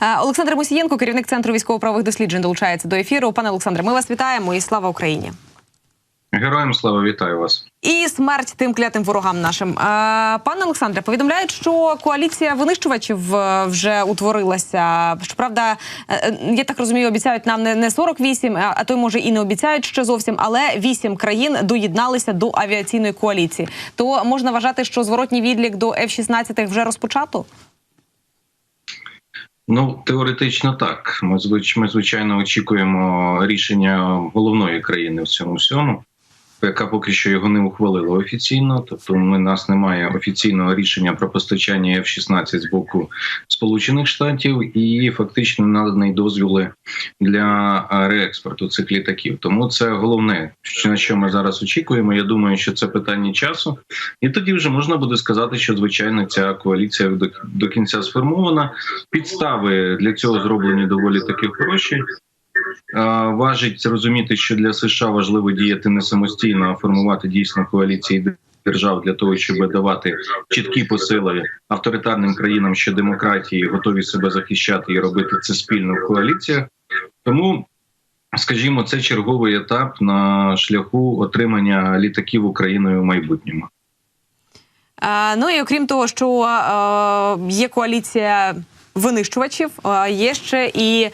Е, Олександр Мусієнко, керівник центру військово-правових досліджень, долучається до ефіру. Пане Олександре, ми вас вітаємо і слава Україні. Героям слава вітаю вас. І смерть тим клятим ворогам нашим. Е, Пане Олександре, повідомляють, що коаліція винищувачів е, вже утворилася. Щоправда, я так розумію, обіцяють нам не не 48, а то й може і не обіцяють ще зовсім, але вісім країн доєдналися до авіаційної коаліції. То можна вважати, що зворотній відлік до F-16 вже розпочато. Ну теоретично так. Ми звич- ми звичайно очікуємо рішення головної країни в цьому всьому, яка поки що його не ухвалила офіційно. Тобто, ми нас немає офіційного рішення про постачання F-16 з боку Сполучених Штатів і фактично наданий дозвіли для реекспорту цих літаків. Тому це головне, на що ми зараз очікуємо. Я думаю, що це питання часу, і тоді вже можна буде сказати, що звичайно ця коаліція до кінця сформована. Підстави для цього зроблені доволі таки хороші. Е, Важить розуміти, що для США важливо діяти не самостійно, а формувати дійсно коаліції держав для того, щоб давати чіткі посили авторитарним країнам, що демократії готові себе захищати і робити це спільно в коаліціях. Тому, скажімо, це черговий етап на шляху отримання літаків Україною в майбутньому. Е, Ну і окрім того, що е, є коаліція винищувачів, є ще і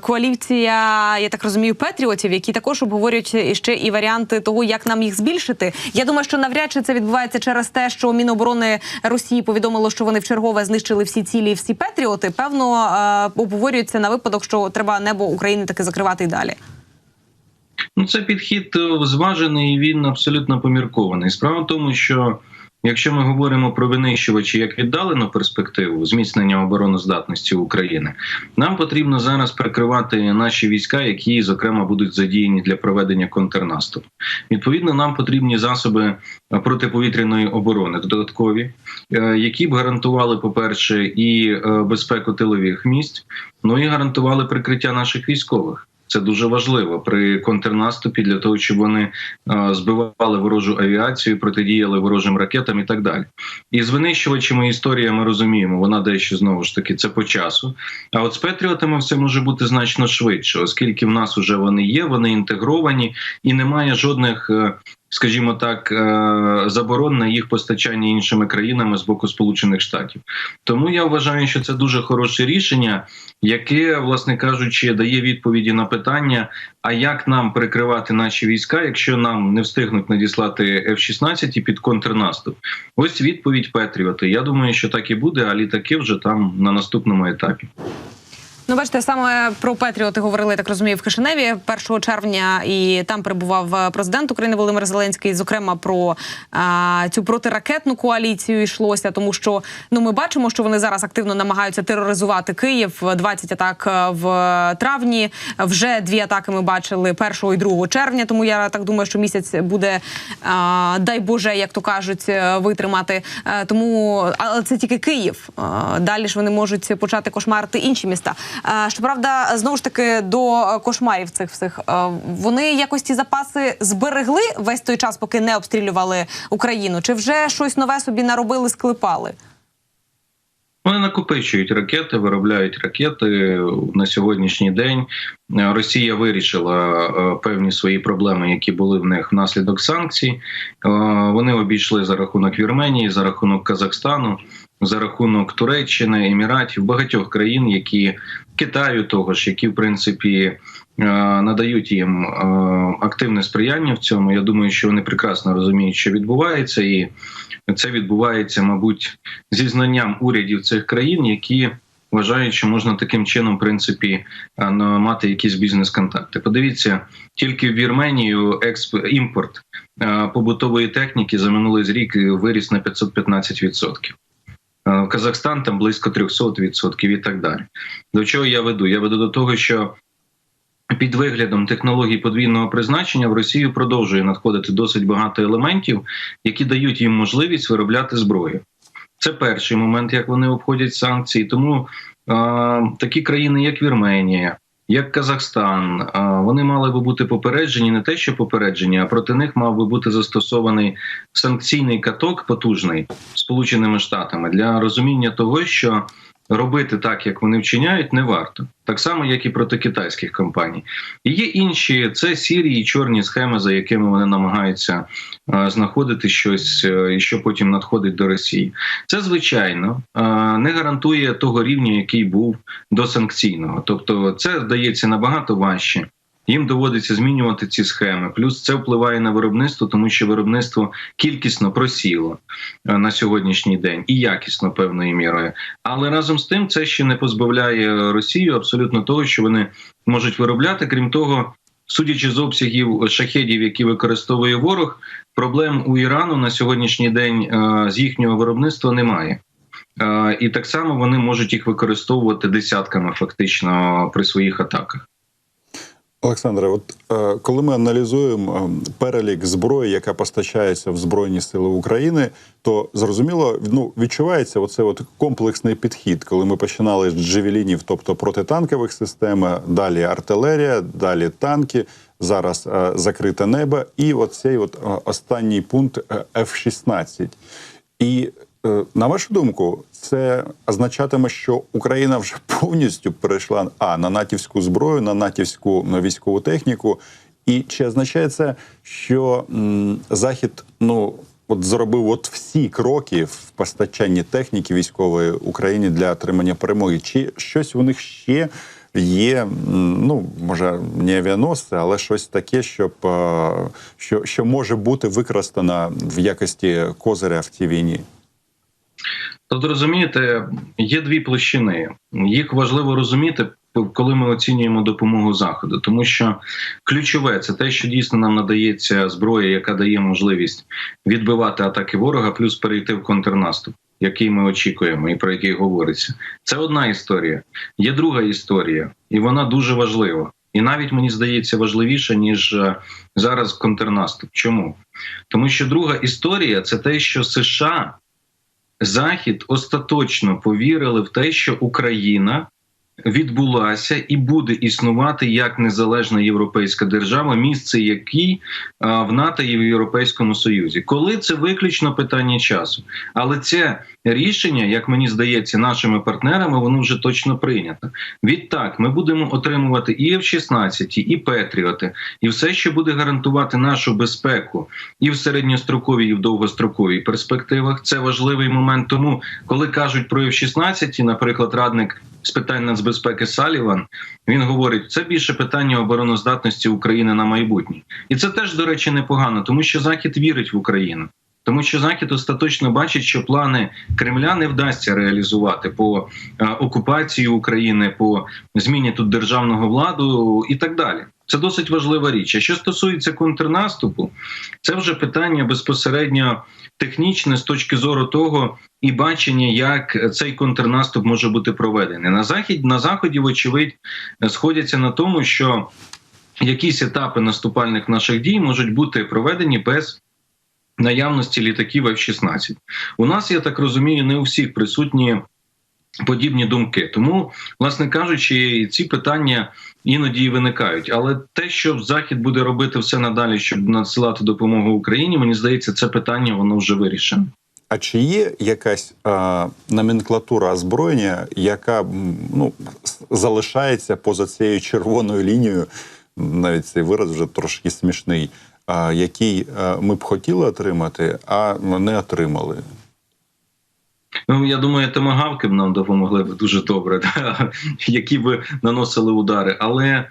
коаліція, я так розумію, патріотів, які також обговорюють ще і варіанти того, як нам їх збільшити. Я думаю, що навряд чи це відбувається через те, що Міноборони Росії повідомило, що вони вчергове знищили всі цілі, всі патріоти. Певно, обговорюється на випадок, що треба небо України таки закривати і далі. Ну, це підхід е, зважений, він абсолютно поміркований. Справа в тому, що якщо ми говоримо про винищувачі як віддалену перспективу зміцнення обороноздатності України, нам потрібно зараз прикривати наші війська, які зокрема будуть задіяні для проведення контрнаступу. Відповідно, нам потрібні засоби е, протиповітряної оборони додаткові, е, які б гарантували, по-перше, і е, безпеку тилових місць, ну і гарантували прикриття наших військових. Це дуже важливо при контрнаступі для того, щоб вони е, збивали ворожу авіацію, протидіяли ворожим ракетам і так далі. І з винищувачами історія ми розуміємо, вона дещо знову ж таки це по часу. А от з Петріотами все може бути значно швидше, оскільки в нас вже вони є, вони інтегровані і немає жодних. Скажімо так, е, заборон на їх постачання іншими країнами з боку Сполучених Штатів. Тому я вважаю, що це дуже хороше рішення, яке, власне кажучи, дає відповіді на питання: а як нам прикривати наші війська, якщо нам не встигнуть надіслати F-16 під контрнаступ? Ось відповідь Петріоти. Я думаю, що так і буде, а літаки вже там на наступному етапі. Ну, бачите, саме про Петріоти говорили, так розумію, в Кишиневі 1 червня, і там перебував е, президент України Володимир Зеленський. Зокрема, про а, цю протиракетну коаліцію йшлося, тому що ну ми бачимо, що вони зараз активно намагаються тероризувати Київ. 20 атак е, в травні. Вже дві атаки ми бачили 1 і 2 червня. Тому я так думаю, що місяць буде а, дай Боже, як то кажуть, е, витримати. Е, Тому але це тільки Київ. Е, Далі ж вони можуть почати кошмарити інші міста. Е, Щоправда, знову ж таки до е, кошмарів цих всіх е, вони якось ці запаси зберегли весь той час, поки не обстрілювали Україну, чи вже щось нове собі наробили, склепали? Вони накопичують ракети, виробляють ракети на сьогоднішній день. е, Росія вирішила е, певні свої проблеми, які були в них внаслідок санкцій. Е, Вони обійшли за рахунок Вірменії, за рахунок Казахстану, за рахунок Туреччини, Еміратів, багатьох країн, які Китаю, того ж, які в принципі надають їм е, активне сприяння в цьому. Я думаю, що вони прекрасно розуміють, що відбувається, і це відбувається, мабуть, зі знанням урядів цих країн, які вважають, що можна таким чином, в принципі, е, мати якісь бізнес-контакти. Подивіться, тільки в Вірменію експ... імпорт е, побутової техніки за минулий рік виріс на 515%. Е, в Казахстан там близько 300% і так далі. До чого я веду? Я веду до того, що під виглядом технологій подвійного призначення в Росію продовжує надходити досить багато елементів, які дають їм можливість виробляти зброю. Це перший момент, як вони обходять санкції. Тому е, такі країни, як Вірменія, як Казахстан, е, вони мали би бути попереджені не те, що попереджені, а проти них мав би бути застосований санкційний каток потужний Сполученими Штатами для розуміння того, що робити так, як вони вчиняють, не варто. Так само, як і проти китайських компаній. І є інші це сірі і чорні схеми, за якими вони намагаються е, знаходити щось, е, і що потім надходить до Росії. Це звичайно е, не гарантує того рівня, який був до санкційного. Тобто, це здається набагато важче. Їм доводиться змінювати ці схеми. Плюс це впливає на виробництво, тому що виробництво кількісно просіло е, на сьогоднішній день і якісно певною мірою. Але разом з тим це ще не позбавляє Росію абсолютно того, що вони можуть виробляти. Крім того, судячи з обсягів шахедів, які використовує ворог, проблем у Ірану на сьогоднішній день е, з їхнього виробництва немає. Е, І так само вони можуть їх використовувати десятками фактично при своїх атаках. Олександре, от е, коли ми аналізуємо е, перелік зброї, яка постачається в Збройні Сили України, то зрозуміло ну, відчувається оце от комплексний підхід, коли ми починали з джевелінів, тобто протитанкових систем, далі артилерія, далі танки. Зараз е, закрите небо, і оцей от е, останній пункт е, F-16. І е, на вашу думку, це означатиме, що Україна вже повністю перейшла а на натівську зброю, на натівську на військову техніку. І чи означає це, що м, Захід ну от зробив от всі кроки в постачанні техніки військової Україні для отримання перемоги? Чи щось у них ще є? Ну може не авіаносці, але щось таке, щоб е, що, що може бути використано в якості козиря в цій війні? Тут розумієте, є дві площини. Їх важливо розуміти, коли ми оцінюємо допомогу заходу, тому що ключове це те, що дійсно нам надається зброя, яка дає можливість відбивати атаки ворога, плюс перейти в контрнаступ, який ми очікуємо і про який говориться. Це одна історія. Є друга історія, і вона дуже важлива. І навіть мені здається важливіше ніж е, зараз контрнаступ. Чому? Тому що друга історія це те, що США Захід остаточно повірили в те, що Україна відбулася і буде існувати як незалежна європейська держава, місце якій в НАТО і в Європейському Союзі. Коли це виключно питання часу, але це рішення, як мені здається, нашими партнерами воно вже точно прийнято. Відтак ми будемо отримувати і F-16, і Петріоти, і все, що буде гарантувати нашу безпеку, і в середньостроковій, і в довгостроковій перспективах. Це важливий момент. Тому, коли кажуть про F-16, наприклад, радник з питань нацбезпеки Саліван, він говорить, це більше питання обороноздатності України на майбутнє, і це теж до речі непогано, тому що Захід вірить в Україну. Тому що Захід остаточно бачить, що плани Кремля не вдасться реалізувати по е, окупації України, по зміні тут державного владу і так далі. Це досить важлива річ. А що стосується контрнаступу, це вже питання безпосередньо технічне з точки зору того і бачення, як цей контрнаступ може бути проведений. На захід на заході, вочевидь, сходяться на тому, що якісь етапи наступальних наших дій можуть бути проведені без наявності літаків F-16. У нас, я так розумію, не у всіх присутні подібні думки. Тому, власне кажучи, ці питання іноді і виникають. Але те, що Захід буде робити все надалі, щоб надсилати допомогу Україні, мені здається, це питання воно вже вирішено. А чи є якась а, номенклатура озброєння, яка ну, залишається поза цією червоною лінією? Навіть цей вираз вже трошки смішний, а, який ми б хотіли отримати, а не отримали. Ну я думаю, томагавки б нам допомогли б дуже добре, які б наносили удари. Але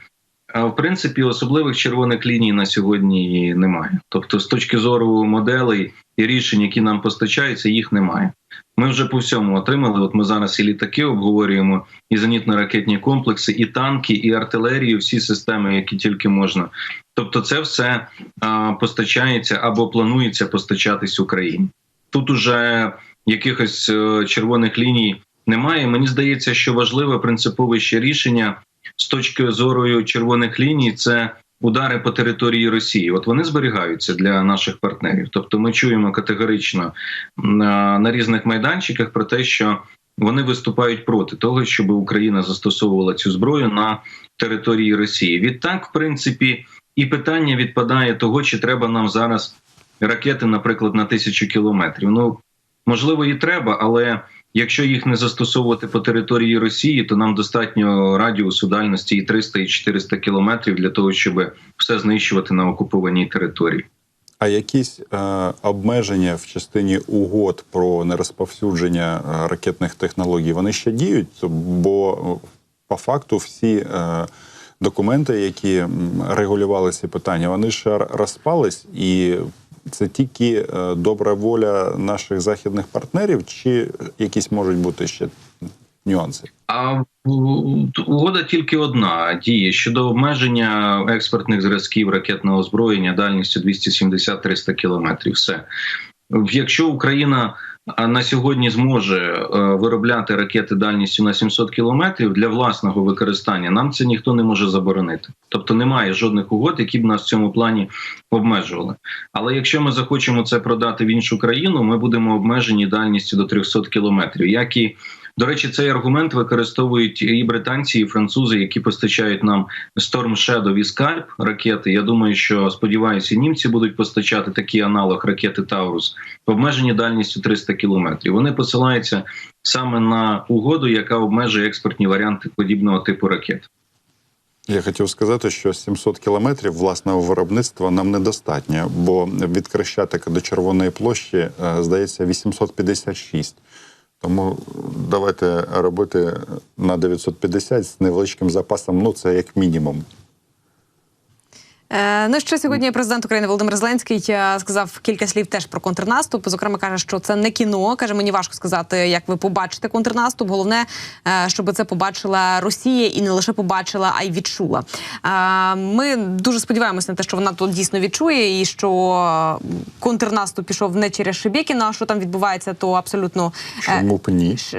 в принципі особливих червоних ліній на сьогодні немає. Тобто, з точки зору моделей і рішень, які нам постачаються, їх немає. Ми вже по всьому отримали. От ми зараз і літаки обговорюємо, і зенітно-ракетні комплекси, і танки, і артилерію, всі системи, які тільки можна. Тобто, це все а, постачається або планується постачатись Україні. Тут уже якихось е, червоних ліній немає. Мені здається, що важливе принципове ще рішення з точки зору червоних ліній це удари по території Росії. От вони зберігаються для наших партнерів. Тобто, ми чуємо категорично на, на різних майданчиках про те, що вони виступають проти того, щоб Україна застосовувала цю зброю на території Росії. Відтак, в принципі, і питання відпадає того, чи треба нам зараз ракети, наприклад, на тисячу кілометрів. Ну можливо, і треба, але Якщо їх не застосовувати по території Росії, то нам достатньо радіусу дальності і 300, і 400 кілометрів для того, щоб все знищувати на окупованій території. А якісь е, обмеження в частині угод про нерозповсюдження е, ракетних технологій вони ще діють? Бо е, по факту всі е, документи, які регулювали ці питання, вони р- розпались, і це тільки е, добра воля наших західних партнерів, чи якісь можуть бути ще нюанси? А угода тільки одна діє щодо обмеження експортних зразків ракетного озброєння дальністю 270-300 кілометрів. Все якщо Україна на сьогодні зможе е, виробляти ракети дальністю на 700 кілометрів для власного використання, нам це ніхто не може заборонити. Тобто немає жодних угод, які б нас в цьому плані обмежували. Але якщо ми захочемо це продати в іншу країну, ми будемо обмежені дальністю до 300 кілометрів, як і до речі, цей аргумент використовують і британці, і французи, які постачають нам Storm Shadow і Scalp ракети. Я думаю, що сподіваюся, німці будуть постачати такий аналог ракети Таурус, обмежені дальністю 300 кілометрів. Вони посилаються саме на угоду, яка обмежує експортні варіанти подібного типу ракет. Я хотів сказати, що 700 кілометрів власного виробництва нам недостатньо, бо від Крещатика до Червоної площі, е, здається, 856. Тому давайте робити на 950 з невеличким запасом. Ну це як мінімум. Е, ну що сьогодні президент України Володимир Зеленський е, сказав кілька слів теж про контрнаступ. Зокрема, каже, що це не кіно. каже, мені важко сказати, як ви побачите контрнаступ. Головне, е, щоб це побачила Росія і не лише побачила, а й відчула. Ми дуже сподіваємося на те, що вона тут дійсно відчує, і що контрнаступ пішов не через Шебєкіна. А Що там відбувається, то абсолютно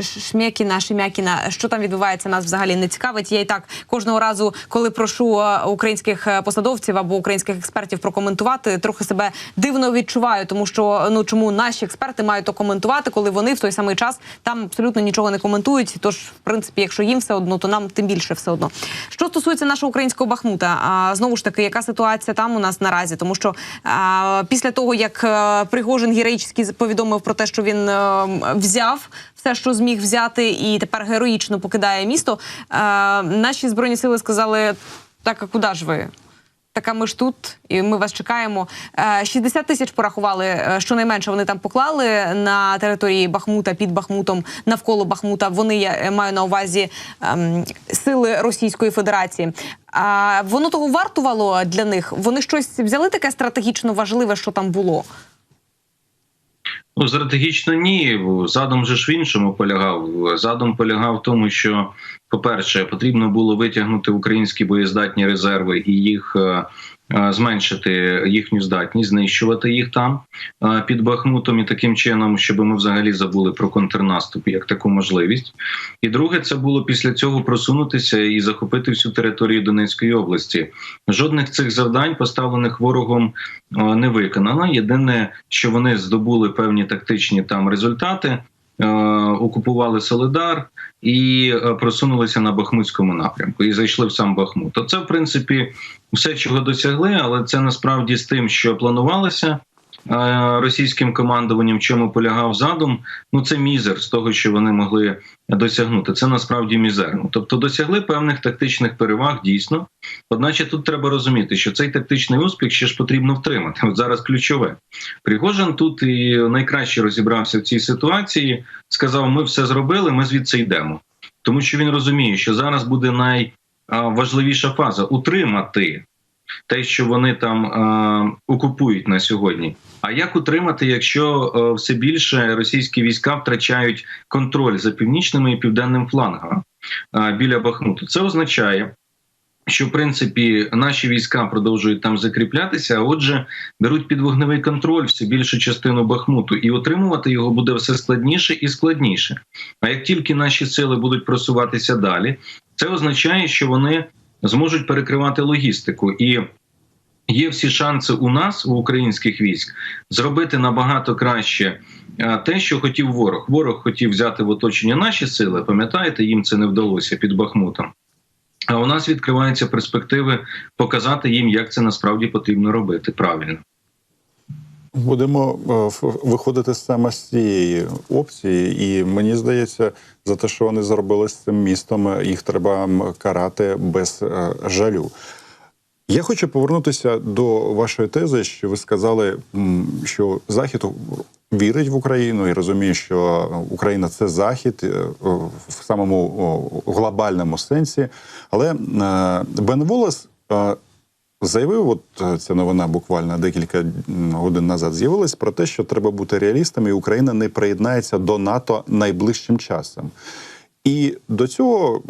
Шмєкіна, Шемякіна, що там відбувається, нас взагалі не цікавить. Я і так кожного разу, коли прошу українських посадовців або українських експертів прокоментувати, трохи себе дивно відчуваю, тому що ну чому наші експерти мають то коментувати, коли вони в той самий час там абсолютно нічого не коментують. Тож, в принципі, якщо їм все одно, то нам тим більше все одно. Що стосується нашого українського Бахмута, а знову ж таки, яка ситуація там у нас наразі? Тому що а, після того як е, Пригожин героїчний повідомив про те, що він е, взяв все, що зміг взяти, і тепер героїчно покидає місто. Е, наші збройні сили сказали: так, а куди ж ви? Так, а ми ж тут, і ми вас чекаємо. Е, 60 тисяч порахували. е, Щонайменше вони там поклали на території Бахмута під Бахмутом, навколо Бахмута. Вони я е, маю на увазі ем, сили Російської Федерації. А воно того вартувало для них. Вони щось взяли таке стратегічно важливе, що там було. Ну, стратегічно ні. Задум же ж в іншому полягав. Задум полягав в тому, що, по-перше, потрібно було витягнути українські боєздатні резерви і їх е, зменшити їхню здатність, знищувати їх там е, під Бахмутом і таким чином, щоб ми взагалі забули про контрнаступ як таку можливість. І друге, це було після цього просунутися і захопити всю територію Донецької області. Жодних цих завдань, поставлених ворогом, е, не виконано. Єдине, що вони здобули певні тактичні там результати, е, окупували Солидар і е, просунулися на Бахмутському напрямку і зайшли в сам Бахмут. То це, в принципі, все, чого досягли, але це насправді з тим, що планувалося. Російським командуванням, в чому полягав задум, ну це мізер з того, що вони могли досягнути. Це насправді мізерно. Тобто досягли певних тактичних переваг дійсно. Одначе тут треба розуміти, що цей тактичний успіх ще ж потрібно втримати. От зараз ключове. Пригожин тут і найкраще розібрався в цій ситуації. Сказав: ми все зробили, ми звідси йдемо. Тому що він розуміє, що зараз буде найважливіша фаза утримати те, що вони там е, окупують на сьогодні. А як утримати, якщо е, все більше російські війська втрачають контроль за північними і південним флангами е, біля Бахмуту? Це означає, що в принципі наші війська продовжують там закріплятися, а отже, беруть під вогневий контроль всю більшу частину Бахмуту, і отримувати його буде все складніше і складніше. А як тільки наші сили будуть просуватися далі, це означає, що вони зможуть перекривати логістику і. Є всі шанси у нас, у українських військ, зробити набагато краще е, те, що хотів ворог. Ворог хотів взяти в оточення наші сили. Пам'ятаєте, їм це не вдалося під Бахмутом. А у нас відкриваються перспективи показати їм, як це насправді потрібно робити правильно. Будемо е, виходити саме з цієї опції, і мені здається, за те, що вони зробили з цим містом, е, їх треба карати без е, жалю. Я хочу повернутися до вашої тези, що ви сказали, що Захід вірить в Україну і розуміє, що Україна це Захід в самому глобальному сенсі. Але Бен Волес е, заявив, от е, ця новина буквально декілька годин назад з'явилась про те, що треба бути реалістами, і Україна не приєднається до НАТО найближчим часом. І до цього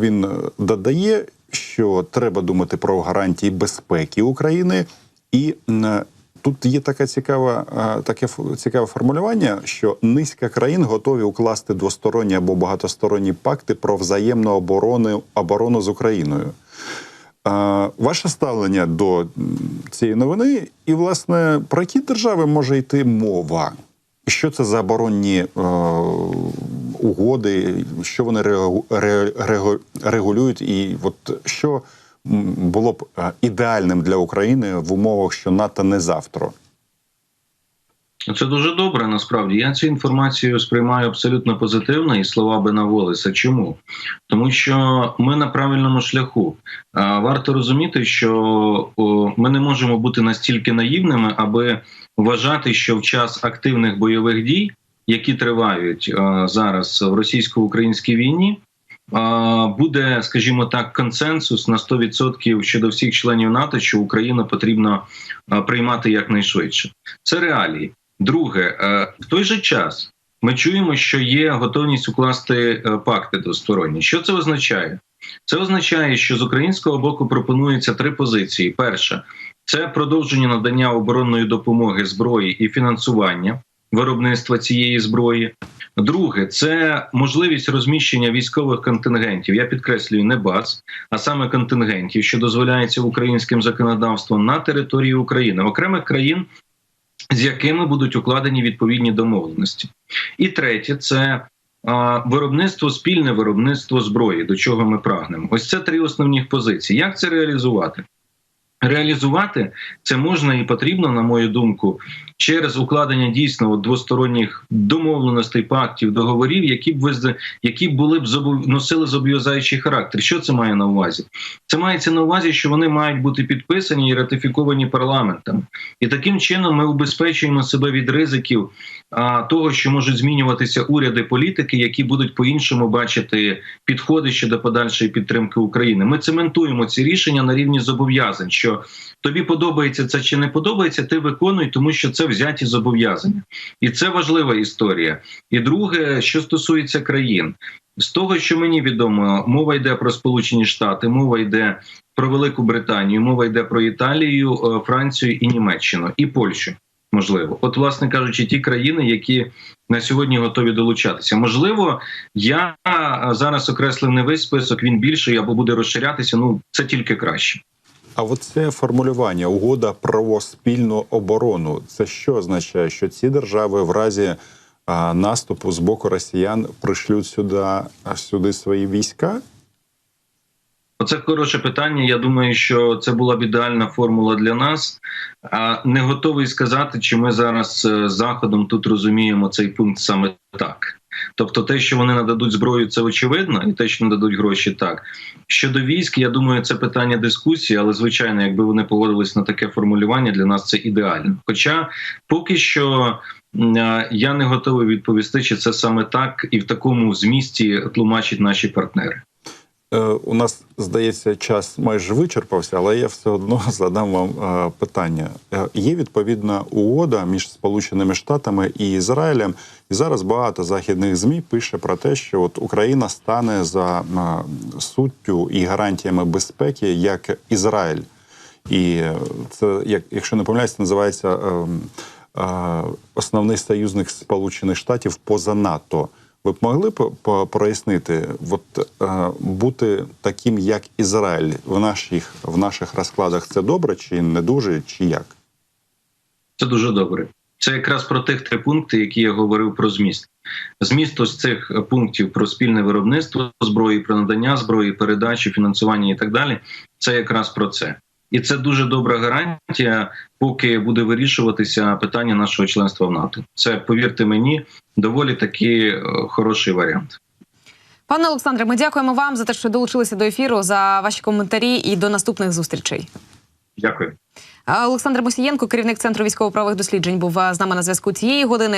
він додає, що треба думати про гарантії безпеки України, і тут є така цікава, е, таке цікаве формулювання, що низка країн готові укласти двосторонні або багатосторонні пакти про взаємну оборону, оборону з Україною. Ваше ставлення до цієї новини, і, власне, про які держави може йти мова? Що це за оборонні е, угоди, що вони регу- регулюють, і от що було б е, ідеальним для України в умовах, що НАТО не завтра? Це дуже добре. Насправді я цю інформацію сприймаю абсолютно позитивно і слова Бена Волеса. Чому? Тому що ми на правильному шляху. Варто розуміти, що ми не можемо бути настільки наївними, аби вважати, що в час активних бойових дій, які тривають зараз в російсько-українській війні. Буде, скажімо так, консенсус на 100% щодо всіх членів НАТО, що Україну потрібно приймати якнайшвидше. Це реалії. Друге, е, в той же час ми чуємо, що є готовність укласти е, пакти двосторонні. Що це означає? Це означає, що з українського боку пропонується три позиції: перша це продовження надання оборонної допомоги зброї і фінансування виробництва цієї зброї. Друге, це можливість розміщення військових контингентів. Я підкреслюю не баз, а саме контингентів, що дозволяється українським законодавством на території України, окремих країн з якими будуть укладені відповідні домовленості. І третє це виробництво, спільне виробництво зброї, до чого ми прагнемо. Ось це три основні позиції. Як це реалізувати? Реалізувати це можна і потрібно, на мою думку, через укладення дійсно двосторонніх домовленостей, пактів, договорів, які б визна- які були б носили зобов'язаючий характер. Що це має на увазі? Це мається на увазі, що вони мають бути підписані і ратифіковані парламентом. І таким чином ми убезпечуємо себе від ризиків того, що можуть змінюватися уряди політики, які будуть по-іншому бачити підходи щодо подальшої підтримки України. Ми цементуємо ці рішення на рівні зобов'язань. Що тобі подобається це чи не подобається, ти виконуй, тому що це взяті зобов'язання, і це важлива історія. І друге, що стосується країн. З того, що мені відомо, мова йде про Сполучені Штати, мова йде про Велику Британію, мова йде про Італію, е, Францію і Німеччину, і Польщу. Можливо, от, власне кажучи, ті країни, які на сьогодні готові долучатися. Можливо, я зараз окреслив не весь список, він більший або буде розширятися. Ну це тільки краще. А от це формулювання угода про спільну оборону. Це що означає, що ці держави в разі а, наступу з боку росіян пришлють сюди, сюди свої війська? Оце хороше питання. Я думаю, що це була б ідеальна формула для нас. А не готовий сказати, чи ми зараз е, з заходом тут розуміємо цей пункт саме так. Тобто, те, що вони нададуть зброю, це очевидно, і те, що нададуть гроші, так щодо військ, я думаю, це питання дискусії, але звичайно, якби вони погодились на таке формулювання, для нас це ідеально. Хоча поки що е, я не готовий відповісти, чи це саме так, і в такому змісті тлумачать наші партнери. Е, У нас здається, час майже вичерпався, але я все одно задам вам е, питання. Е, Є відповідна угода між Сполученими Штатами і Ізраїлем, і зараз багато західних змі пише про те, що от Україна стане за суттю і гарантіями безпеки як Ізраїль. І це, як якщо не помиляюсь, називається е, е, основний союзник Сполучених Штатів поза НАТО. Ви б могли прояснити, от е, бути таким, як Ізраїль, в наших в наших розкладах це добре, чи не дуже, чи як? Це дуже добре. Це якраз про тих три пункти, які я говорив про зміст. Зміст ось цих пунктів про спільне виробництво зброї, про надання зброї, передачі, фінансування і так далі. Це якраз про це. І це дуже добра гарантія, поки буде вирішуватися питання нашого членства в НАТО. Це повірте мені, доволі таки е, хороший варіант. Пане Олександре, ми дякуємо вам за те, що долучилися до ефіру, за ваші коментарі і до наступних зустрічей. Дякую. Олександр Мосієнко, керівник центру військово-правових досліджень, був е, з нами на зв'язку цієї години.